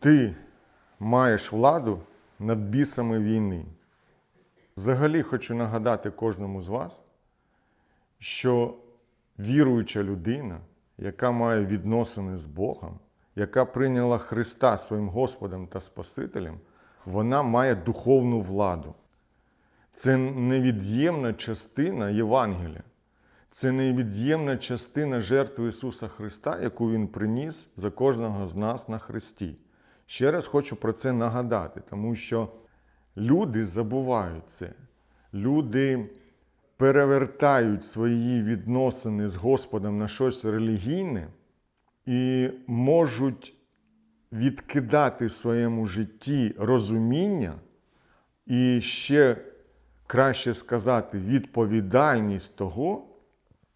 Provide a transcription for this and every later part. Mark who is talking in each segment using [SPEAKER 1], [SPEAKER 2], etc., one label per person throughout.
[SPEAKER 1] Ти маєш владу над бісами війни. Взагалі хочу нагадати кожному з вас, що віруюча людина, яка має відносини з Богом, яка прийняла Христа своїм Господом та Спасителем, вона має духовну владу. Це невід'ємна частина Євангелія. Це невід'ємна частина жертви Ісуса Христа, яку Він приніс за кожного з нас на Христі. Ще раз хочу про це нагадати, тому що люди забувають це. Люди перевертають свої відносини з Господом на щось релігійне і можуть відкидати в своєму житті розуміння і ще краще сказати, відповідальність того,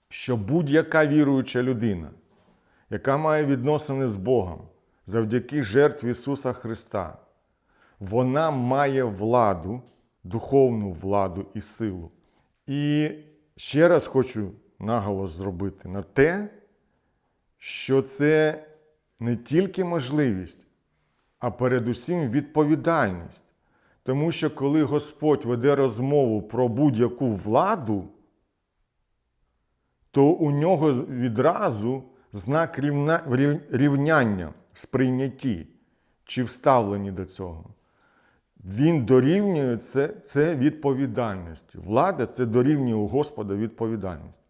[SPEAKER 1] що будь-яка віруюча людина, яка має відносини з Богом завдяки жертві Ісуса Христа, вона має владу, духовну владу і силу. І ще раз хочу наголос зробити на те, що це не тільки можливість, а передусім відповідальність. Тому що коли Господь веде розмову про будь-яку владу, то у нього відразу знак рівняння сприйнятті чи вставленні до цього. Він дорівнює це, це відповідальність. Влада це дорівнює у Господа відповідальність.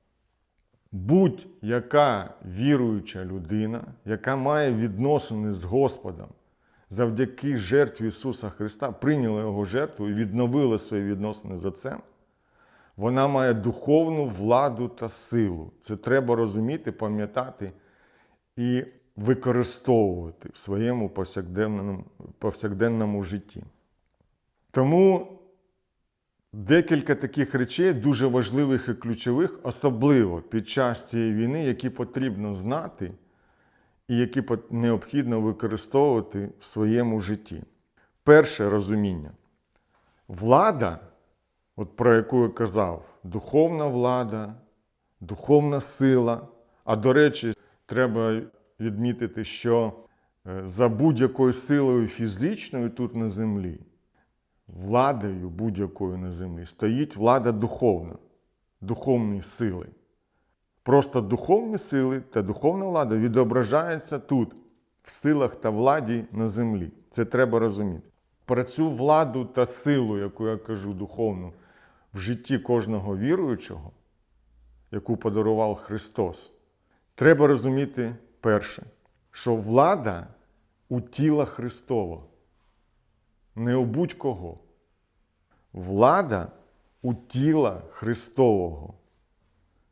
[SPEAKER 1] Будь-яка віруюча людина, яка має відносини з Господом, завдяки жертві Ісуса Христа, прийняла Його жертву і відновила свої відносини з Отцем, вона має духовну владу та силу. Це треба розуміти, пам'ятати і використовувати в своєму повсякденному, повсякденному житті. Тому декілька таких речей дуже важливих і ключових, особливо під час цієї війни, які потрібно знати і які необхідно використовувати в своєму житті. Перше розуміння. Влада, от про яку я казав, духовна влада, духовна сила. А до речі, треба відмітити, що е, за будь-якою силою фізичною тут на землі, владою будь-якою на землі стоїть влада духовна, духовні сили. Просто духовні сили та духовна влада відображаються тут, в силах та владі на землі. Це треба розуміти. Про цю владу та силу, яку я кажу духовну, в житті кожного віруючого, яку подарував Христос, треба розуміти перше, що влада у тіла Христова, не у будь-кого. Влада у тіла Христового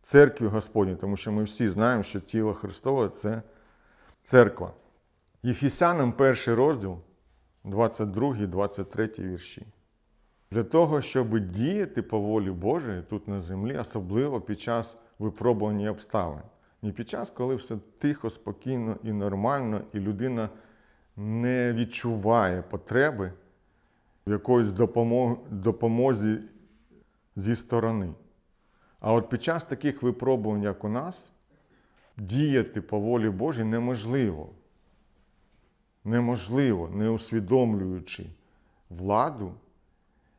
[SPEAKER 1] церкві Господній, тому що ми всі знаємо, що тіло Христове це церква. Єфісянам перший розділ, 22-23 вірші. Для того, щоб діяти по волі Божої тут на землі, особливо під час випробування обставин. Не під час, коли все тихо, спокійно і нормально, і людина не відчуває потреби в якоїсь допомозі зі сторони. А от під час таких випробувань, як у нас, діяти по волі Божій неможливо. Неможливо, не усвідомлюючи владу,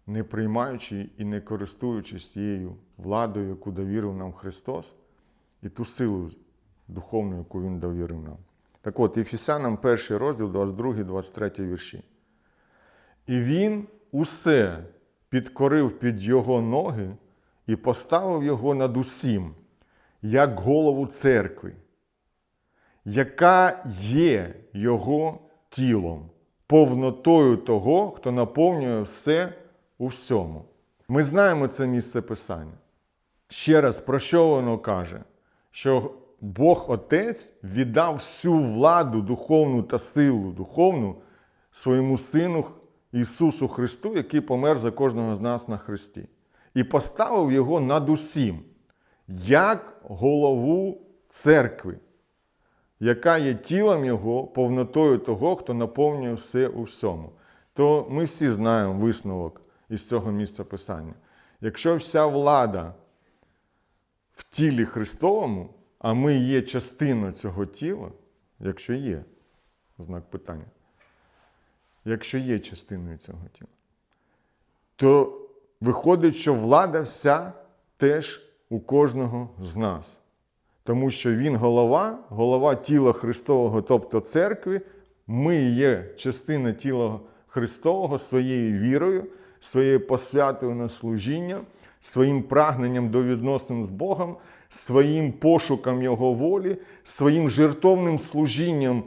[SPEAKER 1] не приймаючи і не користуючись тією владою, яку довірив нам Христос, і ту силу духовну, яку Він довірив нам. Так от, Ефесянам перший розділ, 22-23 вірші. І він усе підкорив під його ноги і поставив його над усім, як голову церкви, яка є його тілом, повнотою того, хто наповнює все у всьому. Ми знаємо це місце Писання. Ще раз, про що воно каже? Що Бог Отець віддав всю владу духовну та силу духовну своєму Сину Ісусу Христу, який помер за кожного з нас на Христі, і поставив його над усім, як голову церкви, яка є тілом Його, повнотою того, хто наповнює все у всьому. То ми всі знаємо висновок із цього місця Писання. Якщо вся влада в тілі Христовому, а ми є частиною цього тіла, якщо є знак питання, якщо є частиною цього тіла, то виходить, що влада вся теж у кожного з нас. Тому що Він голова, голова тіла Христового, тобто церкви. Ми є частина тіла Христового своєю вірою, своєю посвятою на служіння, своїм прагненням до відносин з Богом, своїм пошуком Його волі, своїм жертовним служінням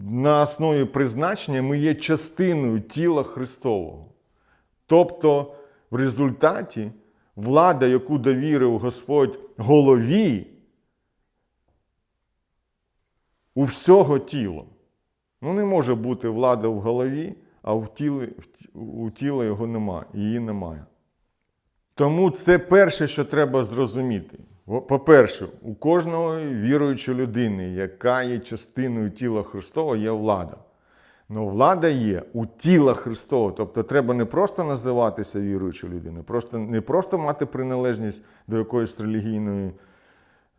[SPEAKER 1] на основі призначення ми є частиною тіла Христового. Тобто, в результаті влада, яку довірив Господь голові, у всього тіла. Ну, не може бути влада в голові, а в тілі, у тіла його немає, її немає. Тому це перше, що треба зрозуміти. По-перше, у кожної віруючої людини, яка є частиною тіла Христова, є влада. Ну, влада є у тіла Христова. Тобто треба не просто називатися віруючою людиною, просто, не просто мати приналежність до якоїсь релігійної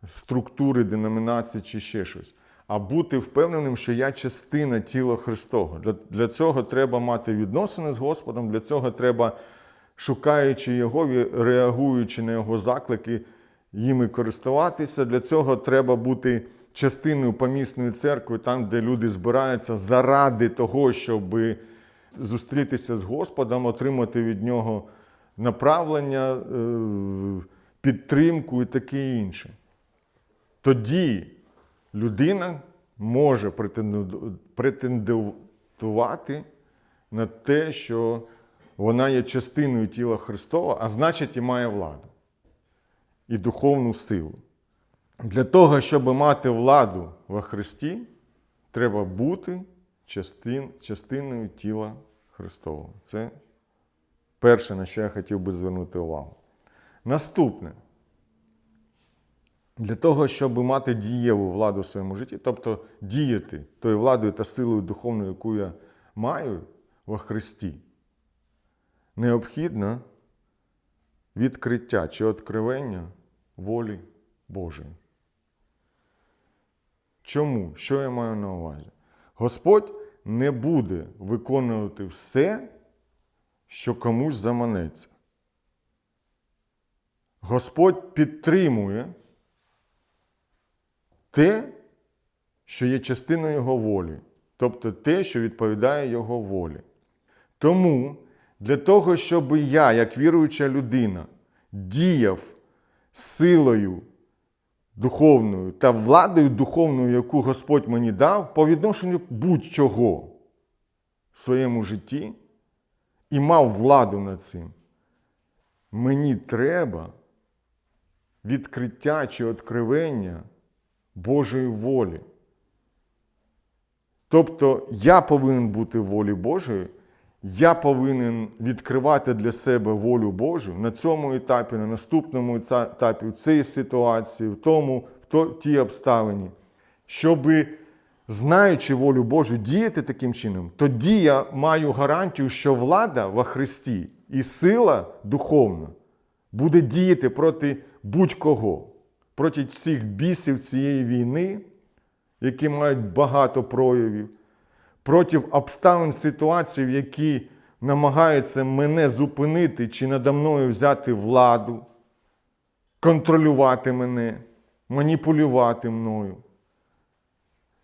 [SPEAKER 1] структури, деномінації чи ще щось, а бути впевненим, що я частина тіла Христового. Для, для цього треба мати відносини з Господом, для цього треба, шукаючи Його, реагуючи на Його заклики, їми користуватися. Для цього треба бути частиною помісної церкви, там, де люди збираються заради того, щоб зустрітися з Господом, отримати від нього направлення, е, підтримку і таке інше. Тоді людина може претендувати на те, що вона є частиною тіла Христова, а значить і має владу і духовну силу. Для того, щоб мати владу во Христі, треба бути частин, частиною тіла Христового. Це перше, на що я хотів би звернути увагу. Наступне. Для того, щоб мати дієву владу в своєму житті, тобто діяти тою владою та силою духовною, яку я маю во Христі, необхідно відкриття чи откривання волі Божої. Чому? Що я маю на увазі? Господь не буде виконувати все, що комусь заманеться. Господь підтримує те, що є частиною Його волі, тобто те, що відповідає Його волі. Тому для того, щоб я, як віруюча людина, діяв силою духовною та владою духовною, яку Господь мені дав, по відношенню будь-чого в своєму житті і мав владу над цим, мені треба відкриття чи откривення Божої волі. Тобто я повинен бути в волі Божої, я повинен відкривати для себе волю Божу на цьому етапі, на наступному етапі, в цій ситуації, в тому, в тій обставині, щоб, знаючи волю Божу, діяти таким чином, тоді я маю гарантію, що влада во Христі і сила духовна буде діяти проти будь-кого, проти всіх бісів цієї війни, які мають багато проявів, проти обставин ситуацій, які намагаються мене зупинити чи надо мною взяти владу, контролювати мене, маніпулювати мною.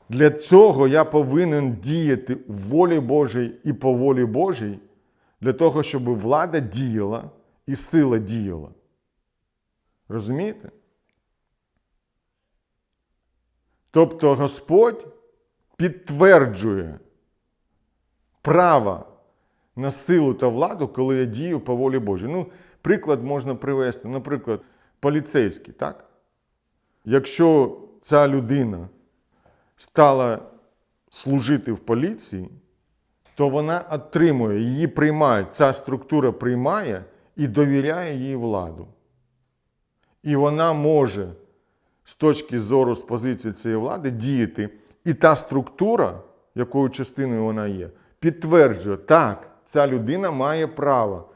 [SPEAKER 1] Для цього я повинен діяти в волі Божій і по волі Божій, для того, щоб влада діяла і сила діяла. Розумієте? Тобто Господь підтверджує право на силу та владу, коли я дію по волі Божій. Ну, приклад можна привести, наприклад, поліцейський, так? Якщо ця людина стала служити в поліції, то вона отримує, її приймають, ця структура приймає і довіряє їй владу. І вона може з точки зору, з позиції цієї влади діяти. І та структура, якою частиною вона є, підтверджує, так, ця людина має право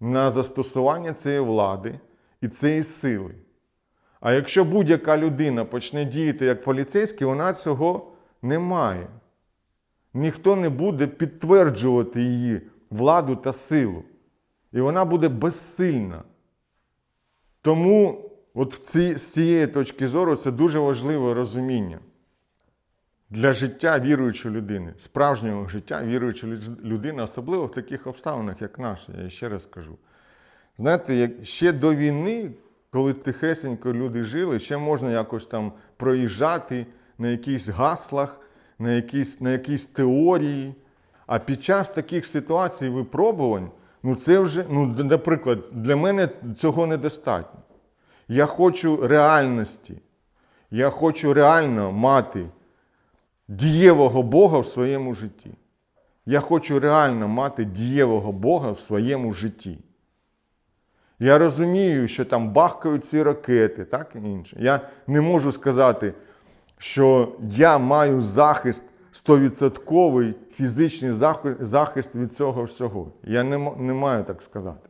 [SPEAKER 1] на застосування цієї влади і цієї сили. А якщо будь-яка людина почне діяти як поліцейський, вона цього не має. ніхто не буде підтверджувати її владу та силу. І вона буде безсильна. Тому от ці, з цієї точки зору це дуже важливе розуміння для життя віруючої людини, справжнього життя віруючої людини, особливо в таких обставинах, як наша, я ще раз кажу. Знаєте, як ще до війни, коли тихесенько люди жили, ще можна якось там проїжджати на якихось гаслах, на якісь, на якісь теорії. А під час таких ситуацій випробувань, ну це вже, ну, наприклад, для мене цього недостатньо. Я хочу реальності. Я хочу реально мати дієвого Бога в своєму житті. Я хочу реально мати дієвого Бога в своєму житті. Я розумію, що там бахкають ці ракети, так і інше. Я не можу сказати, що я маю захист 100% фізичний захист від цього всього. Я не, не маю так сказати.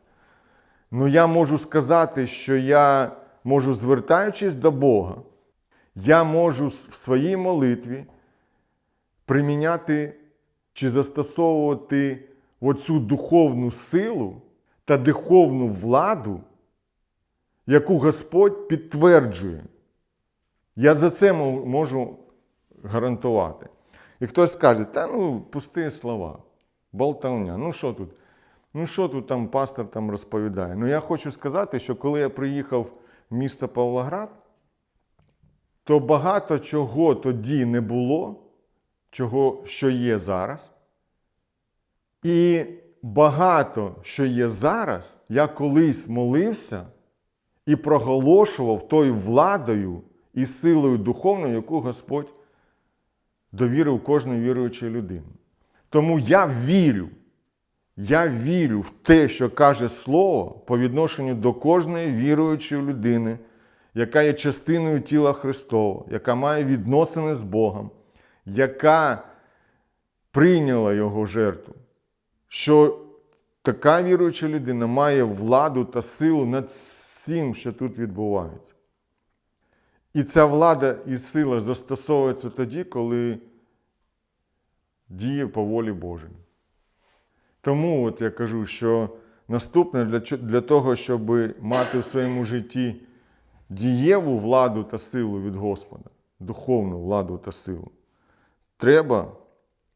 [SPEAKER 1] Ну я можу сказати, що я можу, звертаючись до Бога, я можу в своїй молитві приміняти чи застосовувати оцю духовну силу та духовну владу, яку Господь підтверджує. Я за це можу гарантувати. І хтось скаже, та ну, пусті слова, болтовня, ну що тут? Ну що тут там пастор там розповідає? Ну я хочу сказати, що коли я приїхав в місто Павлоград, то багато чого тоді не було, чого, що є зараз. І багато що є зараз, я колись молився і проголошував тою владою і силою духовною, яку Господь довірив кожній віруючій людині. Тому я вірю, я вірю в те, що каже Слово по відношенню до кожної віруючої людини, яка є частиною тіла Христова, яка має відносини з Богом, яка прийняла Його жертву, що така віруюча людина має владу та силу над всім, що тут відбувається. І ця влада і сила застосовується тоді, коли діє по волі Божій. Тому от я кажу, що наступне для, для того, щоб мати в своєму житті дієву владу та силу від Господа, духовну владу та силу, треба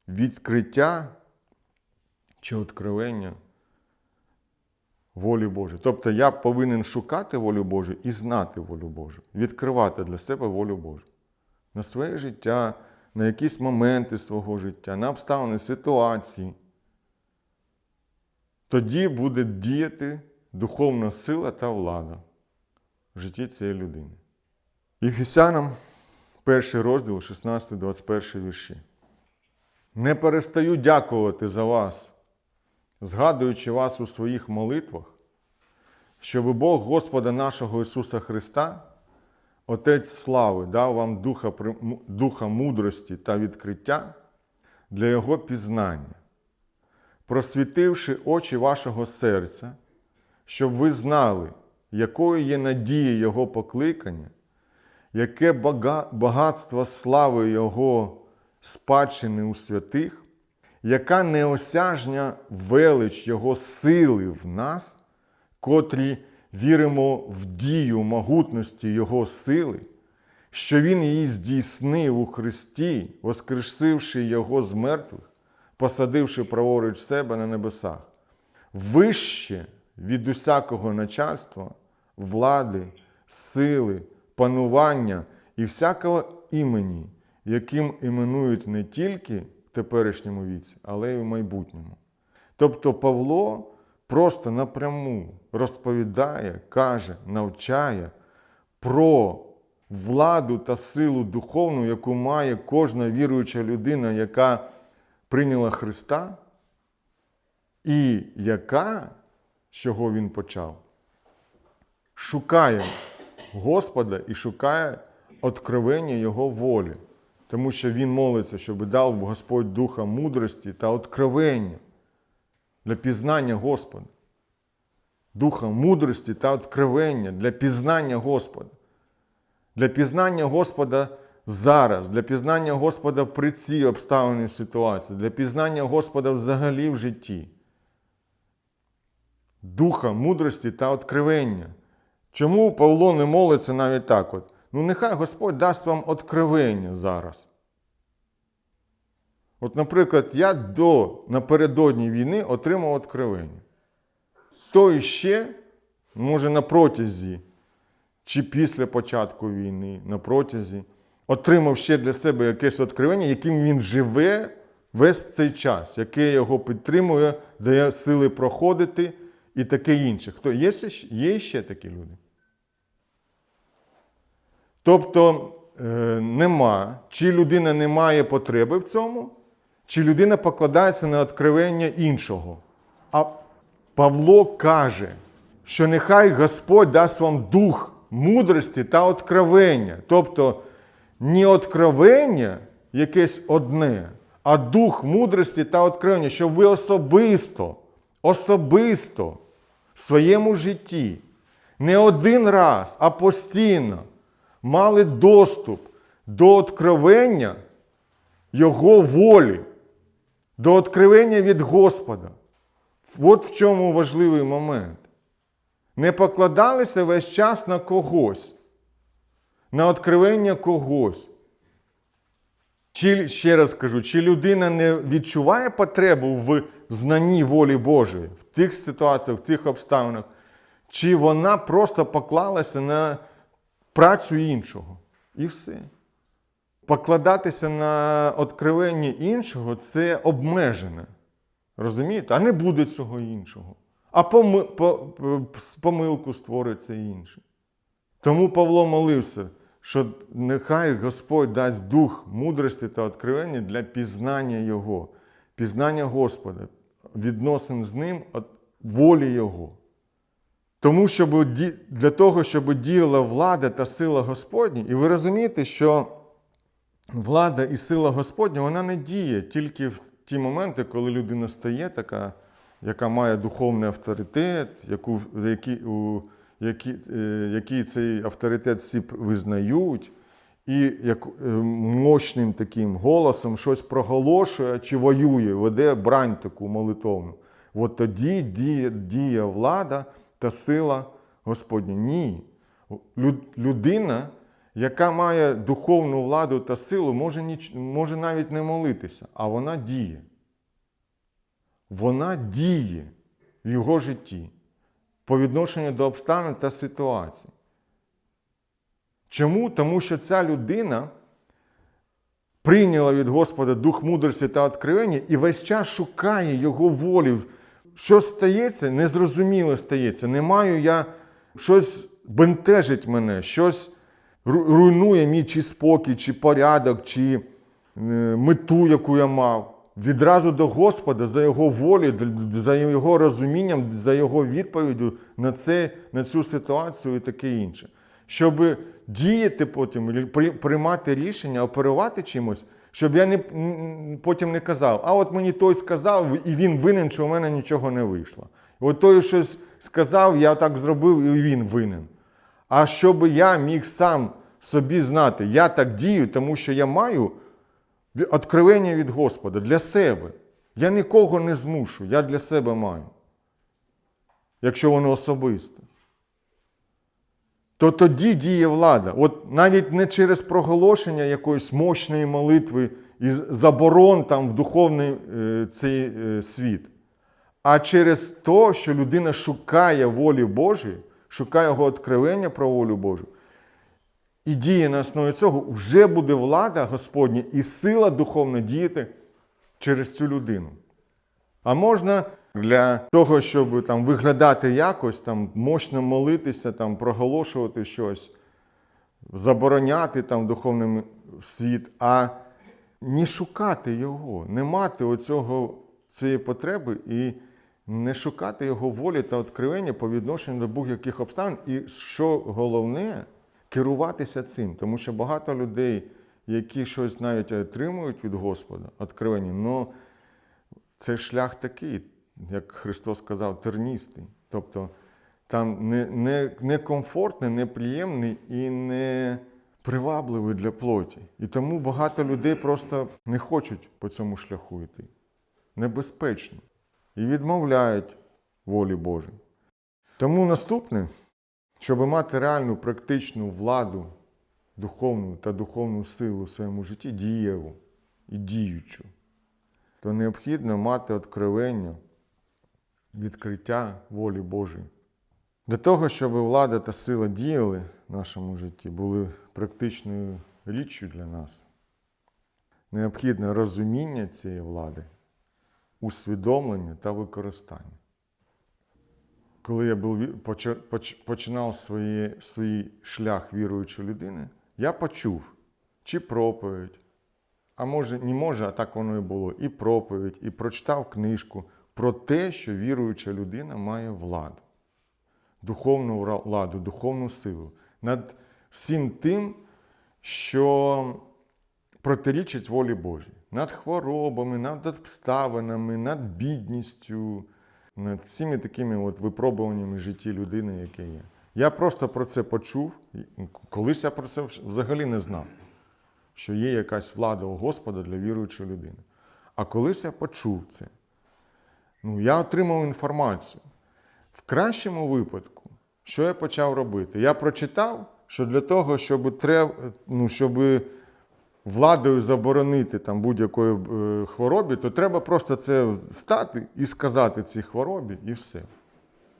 [SPEAKER 1] відкриття чи откровення волі Божої. Тобто я повинен шукати волю Божу і знати волю Божу, відкривати для себе волю Божу на своє життя, на якісь моменти свого життя, на обставини, ситуації. Тоді буде діяти духовна сила та влада в житті цієї людини. Єфесянам, перший розділ, 16-21 вірші. Не перестаю дякувати за вас, згадуючи вас у своїх молитвах, щоб Бог Господа нашого Ісуса Христа, Отець слави, дав вам духа, духа мудрості та відкриття для Його пізнання, просвітивши очі вашого серця, щоб ви знали, якою є надія Його покликання, яке багатство слави Його спадщини у святих, яка неосяжня велич Його сили в нас, котрі віримо в дію могутності Його сили, що Він її здійснив у Христі, воскресивши Його з мертвих, посадивши праворуч себе на небесах, вище від усякого начальства, влади, сили, панування і всякого імені, яким іменують не тільки в теперішньому віці, але й в майбутньому. Тобто Павло просто напряму розповідає, каже, навчає про владу та силу духовну, яку має кожна віруюча людина, яка прийняла Христа, і яка, з чого він почав, шукає Господа і шукає откровення Його волі. Тому що він молиться, щоб дав Господь духа мудрості та откровення для пізнання Господа. Духа мудрості та откровення для пізнання Господа. Для пізнання Господа зараз, для пізнання Господа при цій обставиній ситуації, для пізнання Господа взагалі в житті. Духа, мудрості та откровення. Чому Павло не молиться навіть так? от? Ну, нехай Господь дасть вам откровення зараз. От, наприклад, я до напередодні війни отримав откровення. То іще, може, на протязі, чи після початку війни, на протязі, отримав ще для себе якесь откровення, яким він живе весь цей час, яке його підтримує, дає сили проходити і таке інше. Хто є ще, є ще такі люди? Тобто е, нема, чи людина не має потреби в цьому, чи людина покладається на откровення іншого. А Павло каже, що нехай Господь дасть вам дух мудрості та откровення. Тобто не откровення якесь одне, а дух мудрості та откровення, щоб ви особисто, особисто в своєму житті не один раз, а постійно мали доступ до откровення Його волі, до откровення від Господа. От в чому важливий момент. Не покладалися весь час на когось, на откровення когось. Чи, ще раз кажу, чи людина не відчуває потребу в знанні волі Божої в тих ситуаціях, в цих обставинах, чи вона просто поклалася на працю іншого. І все. Покладатися на откровення іншого це обмежене. Розумієте? А не буде цього іншого. А поми, по, по, помилку створиться інше. Тому Павло молився, що нехай Господь дасть дух мудрості та откровення для пізнання Його, пізнання Господа, відносин з Ним, волі Його. Тому щоб для того, щоб діяла влада та сила Господня, і ви розумієте, що влада і сила Господня вона не діє тільки в ті моменти, коли людина стає така, яка має духовний авторитет, яку, які, у, які, е, який цей авторитет всі визнають, і як е, мощним таким голосом щось проголошує чи воює, веде брань таку молитовну. От тоді діє, діє влада та сила Господня. Ні. Людина, яка має духовну владу та силу, може, ніч, може навіть не молитися, а вона діє. Вона діє в його житті по відношенню до обставин та ситуацій. Чому? Тому що ця людина прийняла від Господа дух мудрості та откровення і весь час шукає його волі. Що стається, незрозуміло стається. Не маю я щось бентежить мене, щось руйнує мій чи спокій, чи порядок, чи е, мету, яку я мав. Відразу до Господа за його волю, за його розумінням, за його відповіддю на, це, на цю ситуацію і таке інше. Щоб діяти потім, приймати рішення, оперувати чимось, щоб я не, потім не казав, а от мені той сказав, і він винен, що у мене нічого не вийшло. От той щось сказав, я так зробив, і він винен. А щоб я міг сам собі знати, я так дію, тому що я маю откровення від Господа для себе. Я нікого не змушу, я для себе маю. Якщо воно особисте. То тоді діє влада. От навіть не через проголошення якоїсь мощної молитви і заборон там в духовний е, цей е, світ, а через те, що людина шукає волі Божої, шукає його откровення про волю Божу, і діє на основі цього, вже буде влада Господня і сила духовна діяти через цю людину. А можна для того, щоб там виглядати якось, там мощно молитися, там проголошувати щось, забороняти там духовний світ, а не шукати його, не мати оцього, цієї потреби і не шукати його волі та откровення по відношенню до будь-яких обставин. І що головне, керуватися цим. Тому що багато людей, які щось навіть отримують від Господа, откровення, але цей шлях такий, як Христос сказав, терністий. Тобто там не, не, не неприємний і не привабливий для плоті. І тому багато людей просто не хочуть по цьому шляху йти. Небезпечно. І відмовляють волі Божій. Тому наступне, щоб мати реальну практичну владу, духовну та духовну силу в своєму житті, дієву і діючу, то необхідно мати откровення, відкриття волі Божої. Для того, щоб влада та сила діяли в нашому житті, були практичною річчю для нас, необхідне розуміння цієї влади, усвідомлення та використання. Коли я був, починав свої, свій шлях віруючої людини, я почув чи проповідь, а може, не може, а так воно і було, і проповідь, і прочитав книжку про те, що віруюча людина має владу духовну владу, духовну силу над всім тим, що протирічить волі Божій, над хворобами, над обставинами, над бідністю, над всіми такими от випробуваннями житті людини, яке є. Я просто про це почув. Колись я про це взагалі не знав, що є якась влада у Господа для віруючої людини. А колись я почув це. Ну, я отримав інформацію. В кращому випадку, що я почав робити? Я прочитав, що для того, щоб, треб, ну, щоб владою заборонити там, будь-якої е, хворобі, то треба просто це стати і сказати цій хворобі, і все.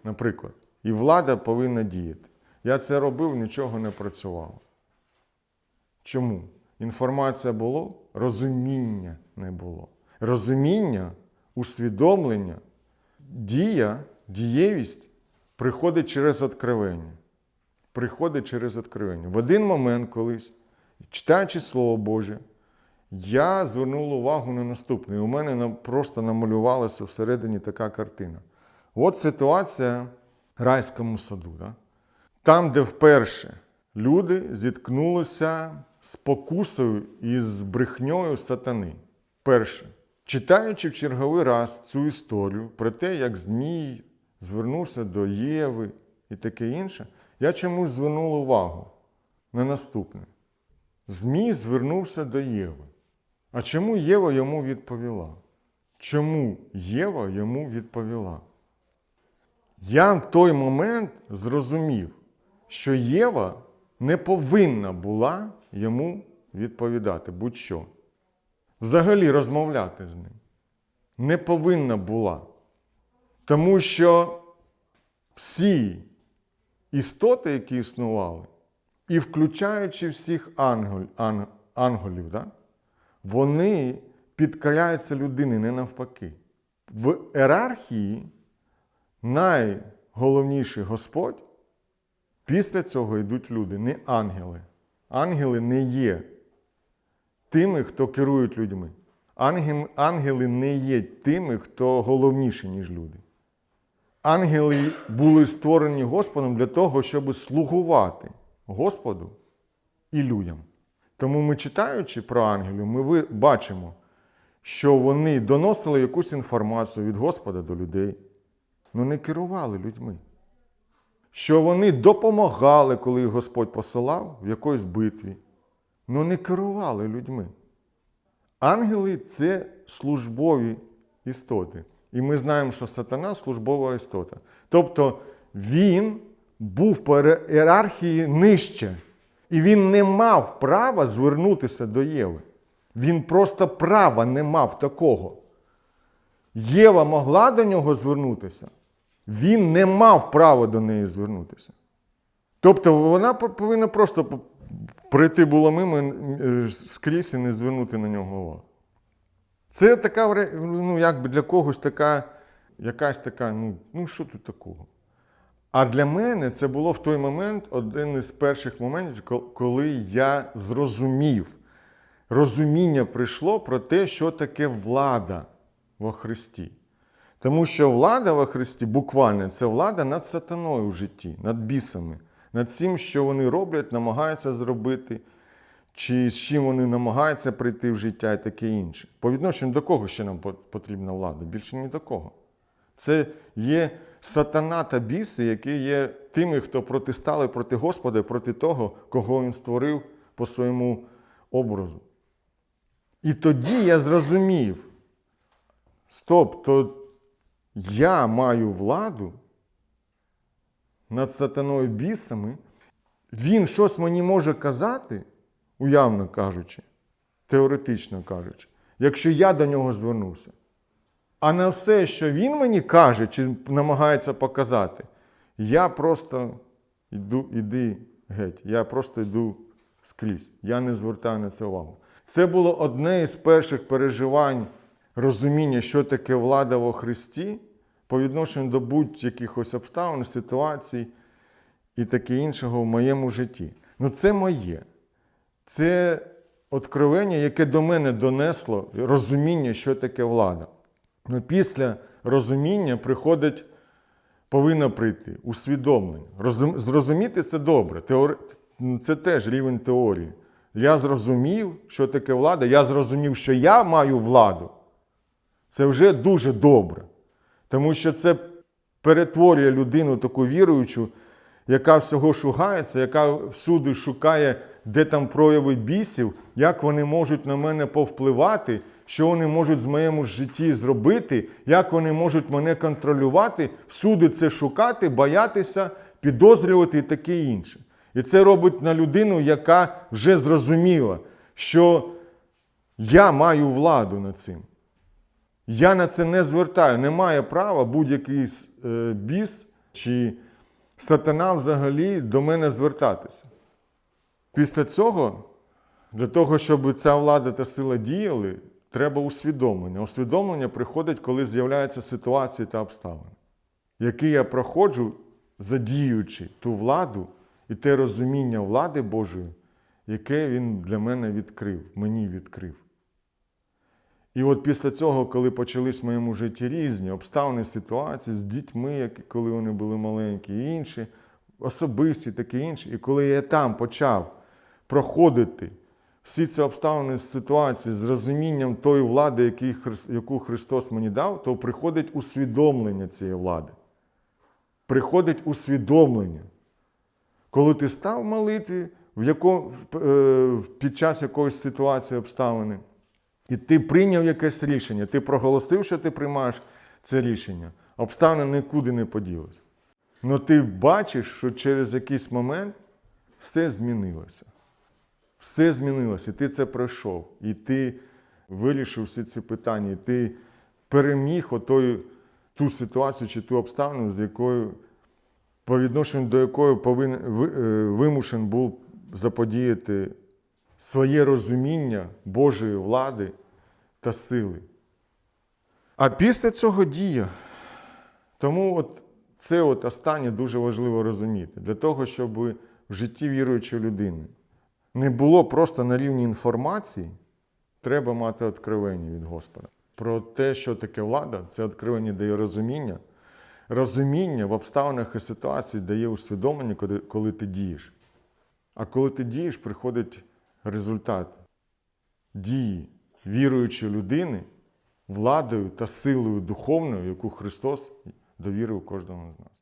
[SPEAKER 1] Наприклад. І влада повинна діяти. Я це робив, нічого не працювало. Чому? Інформація було, розуміння не було. Розуміння, усвідомлення, дія, дієвість приходить через откровення. Приходить через откровення. В один момент колись, читаючи Слово Боже, я звернув увагу на наступне. У мене просто намалювалася всередині така картина. От ситуація в райському саду. Да? Там, де вперше люди зіткнулися з покусою і з брехньою сатани. Перше, читаючи в черговий раз цю історію про те, як Змій звернувся до Єви і таке інше, я чомусь звернув увагу на наступне. Змій звернувся до Єви. А чому Єва йому відповіла? Чому Єва йому відповіла? Я в той момент зрозумів, що Єва не повинна була йому відповідати будь-що. Взагалі розмовляти з ним. Не повинна була. Тому що всі істоти, які існували, і включаючи всіх ангел, ан, ангелів, да, вони підкоряються людини не навпаки. В ієрархії найголовніший Господь, після цього йдуть люди, не ангели. Ангели не є тими, хто керують людьми. Ангел- Ангели не є тими, хто головніші, ніж люди. Ангели були створені Господом для того, щоб слугувати Господу і людям. Тому ми, читаючи про ангелів, ми бачимо, що вони доносили якусь інформацію від Господа до людей, але не керували людьми. Що вони допомагали, коли Господь посилав в якоїсь битві, але не керували людьми. Ангели це службові істоти. І ми знаємо, що сатана службова істота. Тобто він був по ієрархії нижче. І він не мав права звернутися до Єви. Він просто права не мав такого. Єва могла до нього звернутися. Він не мав права до неї звернутися. Тобто вона повинна просто пройти було мимо е, скрізь і не звернути на нього увагу. Це така, ну, якби для когось така, якась така, ну, ну що тут такого? А для мене це було в той момент один із перших моментів, коли я зрозумів, розуміння прийшло про те, що таке влада во Христі. Тому що влада во Христі буквально це влада над сатаною в житті, над бісами, над всім, що вони роблять, намагаються зробити, чи з чим вони намагаються прийти в життя і таке інше. По відношенню до кого ще нам потрібна влада? Більше ні до кого. Це є сатана та біси, які є тими, хто протистали проти Господа, проти того, кого він створив по своєму образу. І тоді я зрозумів: стоп, то я маю владу над сатаною бісами, він щось мені може казати, уявно кажучи, теоретично кажучи, якщо я до нього звернувся. А на все, що він мені каже чи намагається показати, я просто йду, іди геть. Я просто йду скрізь. Я не звертаю на це увагу. Це було одне із перших переживань розуміння, що таке влада во Христі по відношенню до будь-якихось обставин, ситуацій і таке іншого в моєму житті. Ну, це моє. Це откровення, яке до мене донесло розуміння, що таке влада. Ну, після розуміння приходить, повинно прийти усвідомлення. Розум- Зрозуміти це добре. Теори... ну, Це теж рівень теорії. Я зрозумів, що таке влада. Я зрозумів, що я маю владу. Це вже дуже добре. Тому що це перетворює людину таку віруючу, яка всього шугається, яка всюди шукає, де там прояви бісів, як вони можуть на мене повпливати, що вони можуть з моєму житті зробити, як вони можуть мене контролювати, всюди це шукати, боятися, підозрювати і таке інше. І це робить на людину, яка вже зрозуміла, що я маю владу над цим. Я на це не звертаю. Не має права будь-який е, біс чи сатана взагалі до мене звертатися. Після цього, для того, щоб ця влада та сила діяли, треба усвідомлення. Усвідомлення приходить, коли з'являються ситуації та обставини, які я проходжу, задіючи ту владу і те розуміння влади Божої, яке він для мене відкрив, мені відкрив. І от після цього, коли почались в моєму житті різні обставини, ситуації з дітьми, які, коли вони були маленькі, і інші, особисті, такі інші, і коли я там почав проходити всі ці обставини з ситуації з розумінням тої влади, яку Христос мені дав, то приходить усвідомлення цієї влади. Приходить усвідомлення. Коли ти став в молитві, в яко, е, під час якоїсь ситуації обставини, і ти прийняв якесь рішення, ти проголосив, що ти приймаєш це рішення, обставини нікуди не поділись. Ну ти бачиш, що через якийсь момент все змінилося. Все змінилося, і ти це пройшов, і ти вирішив всі ці питання, і ти переміг отою, ту ситуацію чи ту обставину, з якою, по відношенню до якої повинен, ви- е, вимушен був заподіяти своє розуміння Божої влади та сили. А після цього дія. Тому от це от останнє дуже важливо розуміти, для того, щоб в житті віруючої людини не було просто на рівні інформації, треба мати откровення від Господа. Про те, що таке влада, це откровення дає розуміння. Розуміння в обставинах і ситуації дає усвідомлення, коли ти дієш. А коли ти дієш, приходить результат дії віруючої людини владою та силою духовною, яку Христос довірив кожному з нас.